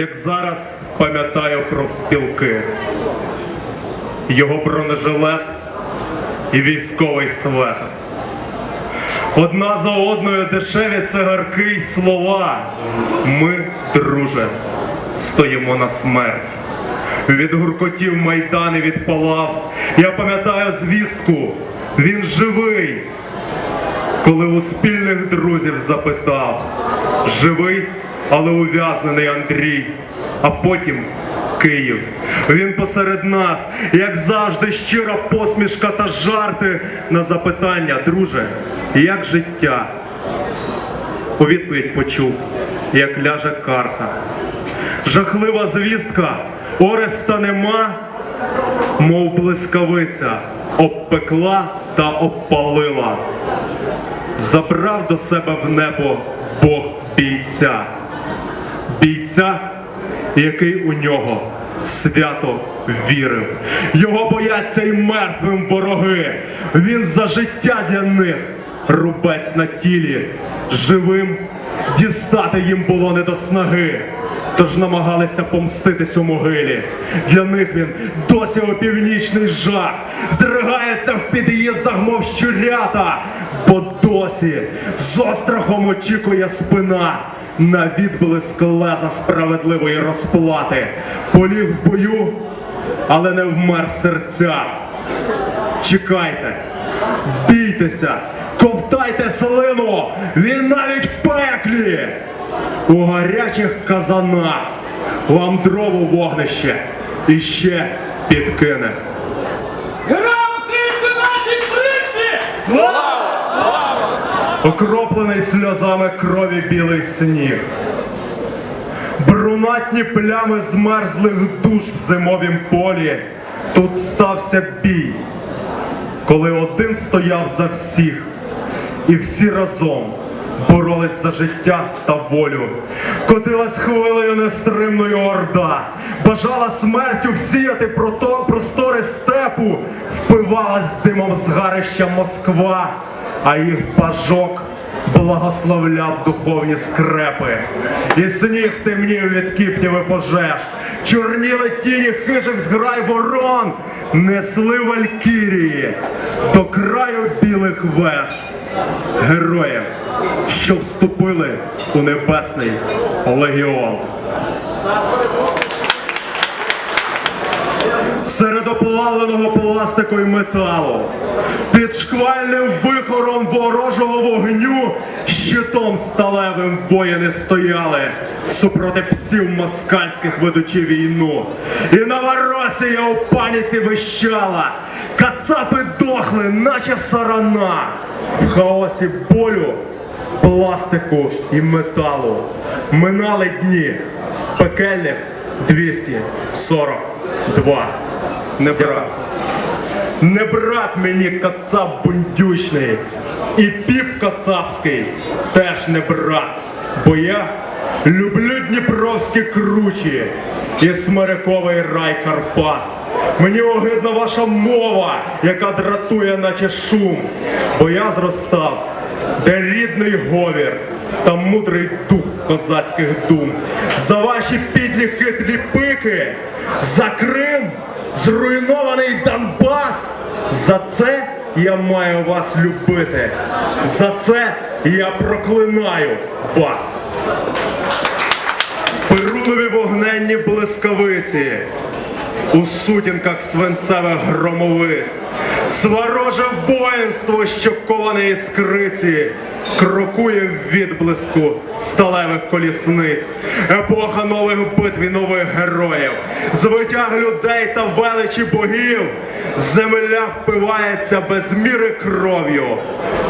як зараз пам'ятаю про спілки. Його бронежилет і військовий светр. Одна за одною дешеві цигарки й слова. Ми, друже, стоїмо на смерть. Від гуркотів майдан і від палав. Я пам'ятаю звістку, він живий. Коли у спільних друзів запитав, живий, але ув'язнений Андрій, а потім Київ. Він посеред нас, як завжди, щира посмішка та жарти на запитання, друже, як життя? У відповідь почув, як ляже карта. Жахлива звістка, Ореста нема, мов блискавиця, обпекла та обпалила. Забрав до себе в небо Бог бійця, бійця, який у нього свято вірив. Його бояться й мертвим вороги. Він за життя для них рубець на тілі, живим дістати їм було не до снаги. Тож намагалися помститись у могилі. Для них він досі опівнічний жах, здригається в під'їздах, мов щурята, бо досі з острахом очікує спина на відблиск леза справедливої розплати. Полів в бою, але не вмер в серцях. Чекайте, бійтеся, ковтайте слину, він навіть в пеклі. У гарячих казанах вам дрову вогнище і ще підкине. Окроплений сльозами крові білий сніг. Брунатні плями змерзлих душ в зимовім полі. Тут стався бій, коли один стояв за всіх, і всі разом боролись за життя та волю. Котилась хвилею нестримною орда, бажала смертю всіяти прото- простори степу, впивалась димом згарища Москва, а їх бажок благословляв духовні скрепи. І сніг темнів від кіптів і пожеж, чорніли тіні хижих зграй ворон, несли валькірії до краю білих веж. Героїв, що вступили у небесний легіон. Серед оплавленого пластику і металу, під шквальним вихором ворожого вогню, щитом сталевим воїни стояли супроти псів москальських ведучи війну. І Новоросія у паніці вищала, кацапи дохли, наче сарана, в хаосі болю, пластику і металу. Минали дні пекельних 242. Не брат. Не брат мені кацап бундючний. І піп кацапський теж не брат. Бо я люблю дніпровські кручі і смириковий рай Карпат. Мені огидна ваша мова, яка дратує, наче шум. Бо я зростав, де рідний говір та мудрий дух козацьких дум. За ваші підлі хитрі пики, за Крим, зруйнований Донбас. За це я маю вас любити. За це я проклинаю вас. Перунові вогненні блискавиці, у сутінках свинцевих громовиць, Свароже воїнство, що коване іскриці, крокує в відблиску сталевих колісниць, епоха нових битв і нових героїв, звитяг людей та величі богів, земля впивається без міри кров'ю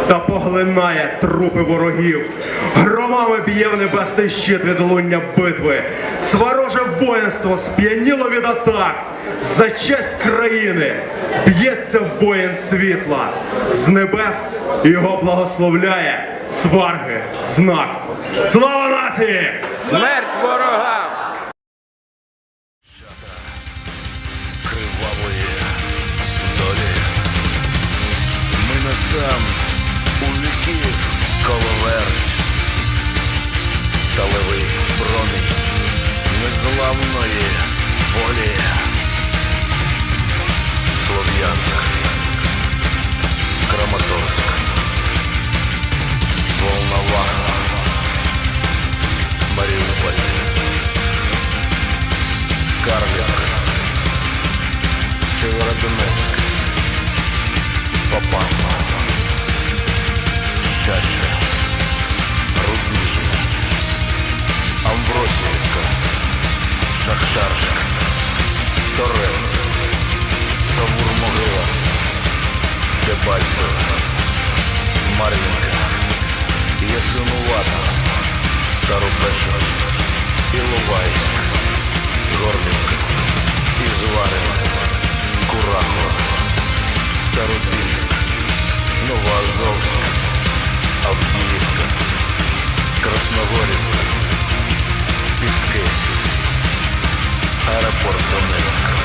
та поглинає трупи ворогів. Громами б'є в небесний щит від луння битви. Свароже воїнство сп'яніло від атак. За честь країни б'ється воїн світла. З небес його благословляє сварги знак. Слава нації! Смерть ворогам! кривавої долі. Ми несем у віків коловерть, сталевий промінь, не незламної волі. Слов'янськ, Северодонецьк, Попасна, Щастя, Рубіжне, Амбросіївка, Шахтарськ, Торез, Савур-Могила, Дебальцево, Мар'їнка, Ясинувата, Старобеша, Іловайськ, Піски, Аеропорт Донецьк,